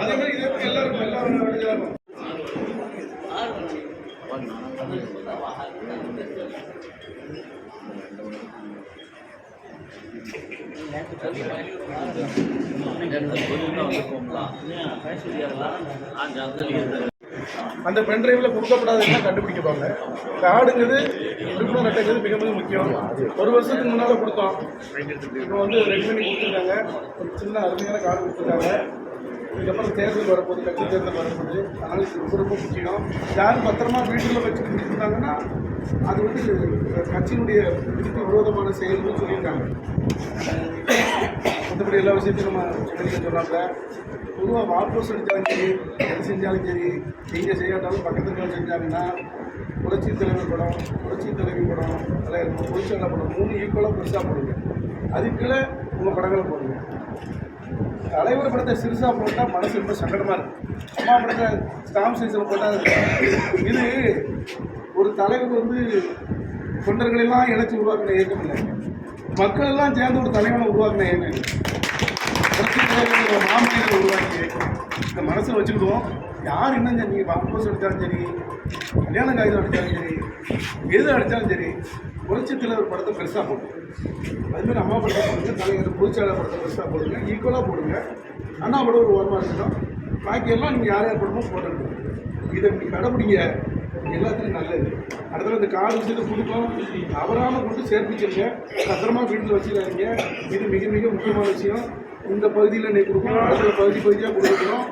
அதே மாதிரி இதே மாதிரி எல்லாரும் எல்லாரும் எல்லாரும் அந்த பென் டிரைவ்ல கொடுக்கப்படாததுன்னா கண்டுபிடிக்கப்பாங்க. கார்டுங்கிறது விருப்பம் நட்டுங்கிறது மிக மிக முக்கியம். ஒரு வருஷத்துக்கு முன்னால கொடுத்தோம். இப்போ வந்து ரெடி பண்ணி கொடுத்துருக்காங்க. ஒரு சின்ன அருமையான கார்டு கொடுத்துருக்காங்க. இதுக்கப்புறம் தேர்தல் வரப்போகுது கட்சி தேர்தல் வரப்போகுது. அதனால இது ரொம்ப ரொம்ப முக்கியம். யாரும் பத்திரமா வீட்டில் வச்சு கொடுத்துருந்தாங்கன்னா அது வந்து கட்சியினுடைய விதிக்கு விரோதமான செயல்னு சொல்லியிருக்காங்க. மற்றபடி எல்லா விஷயத்தையும் நம்ம வெளியே சொல்கிறாங்க பொதுவாக வால்போஸ் அடித்தாலும் சரி எது செஞ்சாலும் சரி எங்கே செய்யாட்டாலும் பக்கத்துக்கு செஞ்சாங்கன்னா புரட்சி தலைவர் படம் புரட்சி தலைவி படம் அதில் பொலிச்சாளர் படம் மூணு ஈக்குவலாக பெருசாக போடுங்க. அதுக்குள்ளே உங்கள் படங்களை போடுங்க. தலைவர் படத்தை சிறுசாக போட்டால் மனசு ரொம்ப சங்கடமாக இருக்கும் அம்மா படத்தை ஸ்டாம்ப் சைஸில் போட்டால் இது ஒரு தலைவர் வந்து தொண்டர்களெல்லாம் இணைச்சி உருவாக்கின இயக்கம் இல்லை. மக்கள் எல்லாம் சேர்ந்து ஒரு தலைவனை உருவாக்கின இயக்கம். இது. புரட்சி தலைவர் உருவாக்கி இந்த மனசில் வச்சுக்கிடுவோம். யார் என்ன நீங்கள் வாபஸ் அடித்தாலும் சரி கல்யாண காகிதம் அடித்தாலும் சரி எது அடித்தாலும் சரி புரட்சி தலைவர் படத்தை பெருசாக போடுங்க அதுமாதிரி அம்மா படத்தை போடுங்க தலைவர் பொதுச்சாளர் படத்தை பெருசாக போடுங்க ஈக்குவலாக போடுங்க. அண்ணா படம் ஒரு ஓரமாக இருக்கட்டும். பாக்கியெல்லாம் நீங்கள் யார் யார் படமும் போட்டுருங்க இதை நீங்கள் கடைப்பிடிங்க எல்லாத்துக்கும் நல்லது. அடுத்தது இந்த கார் விஷயத்தை கொடுக்கும் தவறாமல் கொண்டு சேர்ப்பிச்சிருங்க பத்திரமா வீட்டில் வச்சுக்காதீங்க. இது மிக மிக முக்கியமான விஷயம். இந்த பகுதியில் இன்னைக்கு கொடுக்கணும் சில பகுதி பகுதியாக கொடுக்குறோம்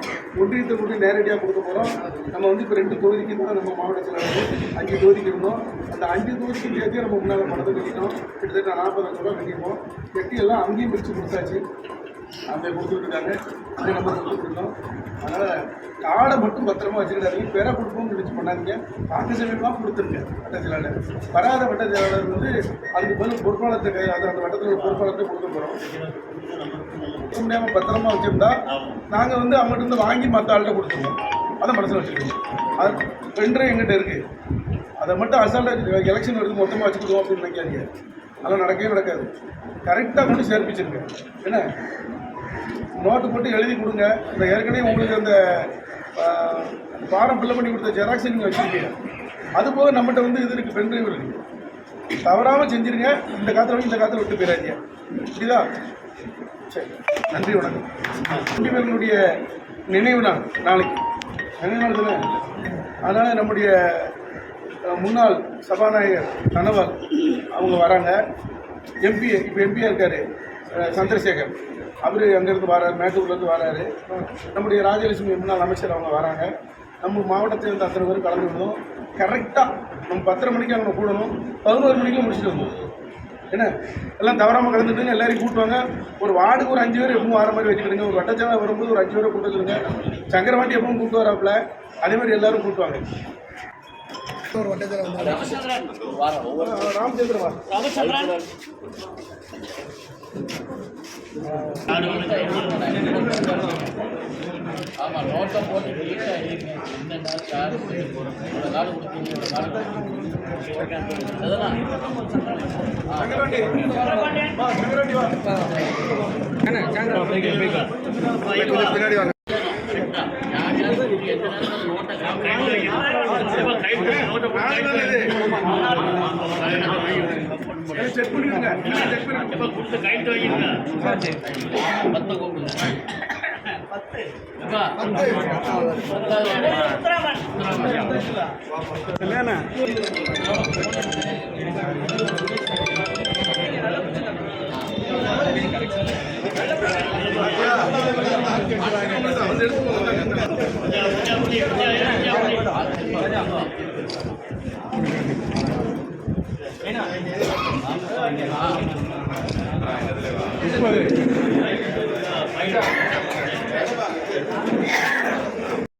ஒன்றியத்தை கொண்டு நேரடியாக கொடுக்க போகிறோம் நம்ம வந்து இப்போ ரெண்டு தொகுதிக்கு தான் நம்ம மாவட்டத்தில் வந்து அஞ்சு தொகுதிக்கு இருந்தோம். அந்த அஞ்சு தொகுதிக்கு சேர்த்து நம்ம முன்னால் பணத்தை கட்டிட்டோம். கிட்டத்தட்ட நாற்பது லட்சம் ரூபா கட்டியிருக்கோம். கட்டி எல்லாம் அங்கேயும் பிரித்து கொடுத்தாச்சு. அவங்க கொடுத்துருக்காங்க அதை நம்ம கொடுத்துருக்கோம் அதனால் காடை மட்டும் பத்திரமா வச்சுக்கிட்டாங்க பெற கொடுப்போம்னு நினச்சி பண்ணாதீங்க. வாக்கு சமயமாக கொடுத்துருங்க வட்ட வராத வட்ட வந்து அதுக்கு பதில் பொறுப்பாளத்தை கை அது அந்த வட்டத்தில் ஒரு பொறுப்பாளத்தை கொடுக்க போகிறோம் முடியாமல் பத்திரமா வச்சுருந்தா நாங்கள் வந்து அவங்ககிட்ட இருந்து வாங்கி மற்ற ஆள்கிட்ட கொடுத்துருவோம். அதை மனசில் வச்சுருக்கோம். அது ரெண்டரை எங்கிட்ட இருக்குது அதை மட்டும் அசால்ட்டாக எலெக்ஷன் எடுத்து மொத்தமாக வச்சுக்கிடுவோம் அப்படின்னு நினைக்காதீங்க. அதெல்லாம் நடக்கவே நடக்காது. கரெக்டாக கொண்டு சேர்ப்பிச்சிருங்க. என்ன? நோட்டு போட்டு எழுதி கொடுங்க. இந்த ஏற்கனவே உங்களுக்கு அந்த பாடம் ஃபாரம் பண்ணி கொடுத்த ஜெராக்ஸ் நீங்கள் வச்சுருக்கீங்க. அது போக நம்மகிட்ட வந்து இது இருக்குது பென் இருக்குது தவறாமல் செஞ்சிருங்க. இந்த காலத்தில் இந்த காலத்தில் விட்டு போயிடாதீங்க. புரியுதா? சரி. நன்றி வணக்கம். ரெண்டு நினைவு நாள் நாளைக்கு. நினைவு நாள் தானே? அதனால் நம்முடைய முன்னாள் சபாநாயகர் தனவால் அவங்க வராங்க. எம்பி இப்போ எம்பியாக இருக்கார் சந்திரசேகர். அவர் அங்கேருந்து வராரு மேட்டூர்லேருந்து வராரு. நம்முடைய ராஜலட்சுமி முன்னாள் அமைச்சர் அவங்க வராங்க. நம்ம மாவட்டத்தில் இருந்து அத்தனை பேரும் கலந்து கரெக்டாக நம்ம பத்தரை மணிக்கு அவங்க கூடணும். பதினோரு மணிக்கு முடிச்சுட்டு வந்தோம் என்ன? எல்லாம் தவறாமல் கலந்துட்டுங்க எல்லாரையும் கூட்டுவாங்க ஒரு வார்டுக்கு ஒரு அஞ்சு பேர் எப்பவும் வர மாதிரி வச்சுக்கிடுங்க. ஒரு வட்டச்சாலை வரும்போது ஒரு அஞ்சு பேரை கூட்டு வச்சுருங்க சங்கரவாண்டி எப்பவும் கூப்பிட்டு வராப்புல. அதே மாதிரி எல்லோரும் கூட்டுவாங்க ஒரு வட்டத்தில் வந்து ராமச்சந்திரன். ஆமா நோட்டை போட்டு நாள் கொடுத்தீங்க அதெல்லாம். வா பின்னாடி வாங்க யார் யார் எந்த நேரம் நோட்டை செக் பண்ணிடுங்க பத்து கூப்பிடுங்க அப்பா, பத்தாவது Thank you.